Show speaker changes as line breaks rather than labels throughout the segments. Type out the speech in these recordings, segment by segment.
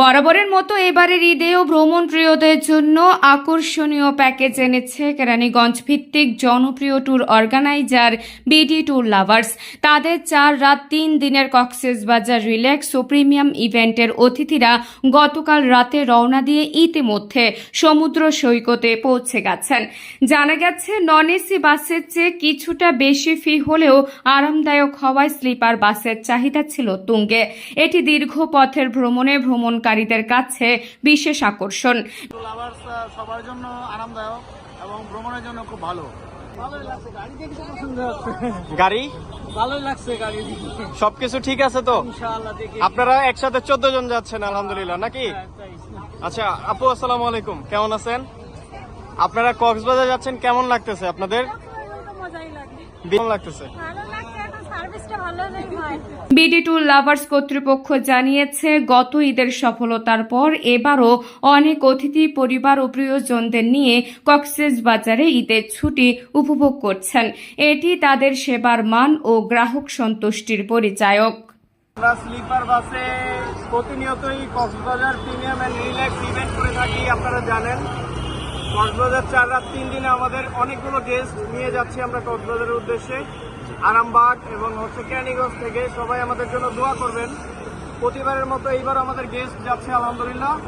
বরাবরের মতো এবারের ঈদেও ভ্রমণ প্রিয়দের জন্য আকর্ষণীয় প্যাকেজ এনেছে কেরানীগঞ্জ ভিত্তিক জনপ্রিয় tour organiser BD tour lovers. তাদের চার রাত তিন দিনের কক্সেস বাজার রিল্যাক্স ও প্রিমিয়াম ইভেন্টের অতিথিরা গতকাল রাতে রওনা দিয়ে ইতিমধ্যে সমুদ্র সৈকতে পৌঁছে গেছেন। জানা গেছে নন এসি বাসের চেয়ে কিছুটা বেশি ফি হলেও আরামদায়ক হওয়ায় স্লিপার বাসের চাহিদা ছিল তুঙ্গে। এটি দীর্ঘ পথের ভ্রমণে ভ্রমণকারীদের কাছে বিশেষ আকর্ষণ।
সবার জন্য আরামদায়ক এবং ভ্রমণের জন্য খুব ভালো। গাড়ি ভালোই লাগছে গাড়ি
সবকিছু ঠিক আছে তো? আপনারা একসাথে চোদ্দ জন যাচ্ছেন আলহামদুলিল্লাহ নাকি? আচ্ছা আপু আসসালামু আলাইকুম কেমন আছেন? আপনারা কক্সবাজার যাচ্ছেন কেমন লাগতেছে আপনাদের? কেমন লাগতেছে।
বিডি ট্যুর লাভার্স কর্তৃপক্ষ জানিয়েছে গত ঈদের সফলতার পর এবারও অনেক অতিথি পরিবার ও প্রিয়জনদের নিয়ে কক্সেস বাজারে ঈদের ছুটি উপভোগ করছেন। এটি তাদের সেবার মান ও গ্রাহক সন্তুষ্টির পরিচায়ক।
আমরা স্লিপার বাসে প্রতিনিয়তই Cox's Bazar premium and relax event করে থাকি আপনারা জানেন। কক্সবাজার চার রাত তিন দিনে আমাদের অনেকগুলো গেস্ট নিয়ে যাচ্ছি আমরা কক্সবাজারের উদ্দেশ্যে। আরামবাগ এবং হচ্ছে ক্যানিগঞ্জ থেকে সবাই আমাদের জন্য দোয়া করবেন। প্রতিবারের মতো এইবার আমাদের গেস্ট যাচ্ছে, আলহামদুলিল্লাহ।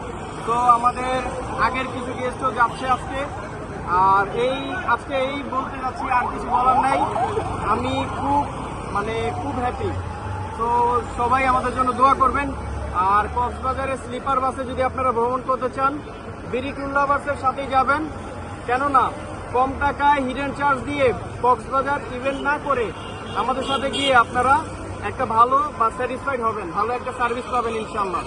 তো আমাদের আগের কিছু গেস্টও যাচ্ছে আজকে। আর এই, আজকে এই বলতে যাচ্ছি, আর কিছু বলার নাই। আমি খুব মানে খুব হ্যাপি তো সবাই আমাদের জন্য দোয়া করবেন। আর কক্সবাজারে স্লিপার বাসে যদি আপনারা ভ্রমণ করতে চান, বিরিকুল্লা বাসের সাথেই যাবেন। কেননা কম টাকায় হিডেন চার্জ দিয়ে কক্সবাজার ইভেন্ট না করে আমাদের সাথে গিয়ে আপনারা একটা ভালো বা স্যাটিসফাইড হবেন, ভালো একটা সার্ভিস পাবেন ইনশাল্লাহ